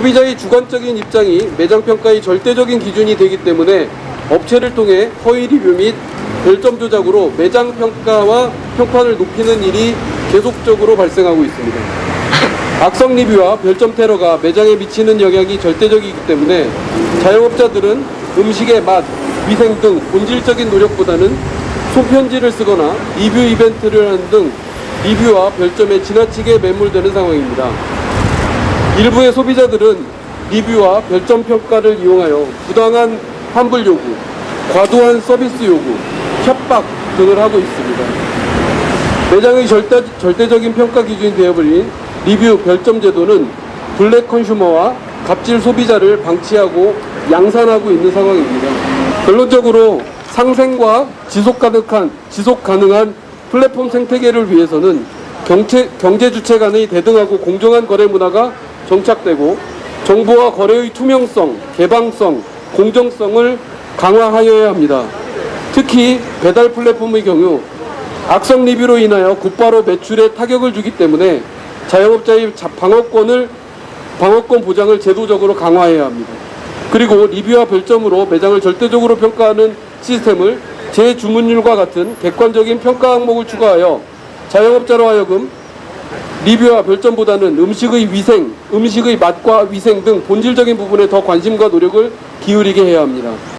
소비자의 주관적인 입장이 매장 평가의 절대적인 기준이 되기 때문에 업체를 통해 허위 리뷰 및 별점 조작으로 매장 평가와 평판을 높이는 일이 계속적으로 발생하고 있습니다. 악성 리뷰와 별점 테러가 매장에 미치는 영향이 절대적이기 때문에 자영업자들은 음식의 맛, 위생 등 본질적인 노력보다는 손편지를 쓰거나 리뷰 이벤트를 하는 등 리뷰와 별점에 지나치게 매몰되는 상황입니다. 일부의 소비자들은 리뷰와 별점 평가를 이용하여 부당한 환불 요구, 과도한 서비스 요구, 협박 등을 하고 있습니다. 매장의 절대, 절대적인 평가 기준이 되어버린 리뷰 별점 제도는 블랙 컨슈머와 갑질 소비자를 방치하고 양산하고 있는 상황입니다. 결론적으로 상생과 지속 가능한, 지속 가능한 플랫폼 생태계를 위해서는 경제, 경제 주체 간의 대등하고 공정한 거래 문화가 정착되고 정보와 거래의 투명성, 개방성, 공정성을 강화하여야 합니다. 특히 배달 플랫폼의 경우 악성 리뷰로 인하여 곧바로 매출에 타격을 주기 때문에 자영업자의 자- 방어권을 방어권 보장을 제도적으로 강화해야 합니다. 그리고 리뷰와 별점으로 매장을 절대적으로 평가하는 시스템을 재주문율과 같은 객관적인 평가 항목을 추가하여 자영업자로 하여금 리뷰와 별점보다는 음식의 위생, 음식의 맛과 위생 등 본질적인 부분에 더 관심과 노력을 기울이게 해야 합니다.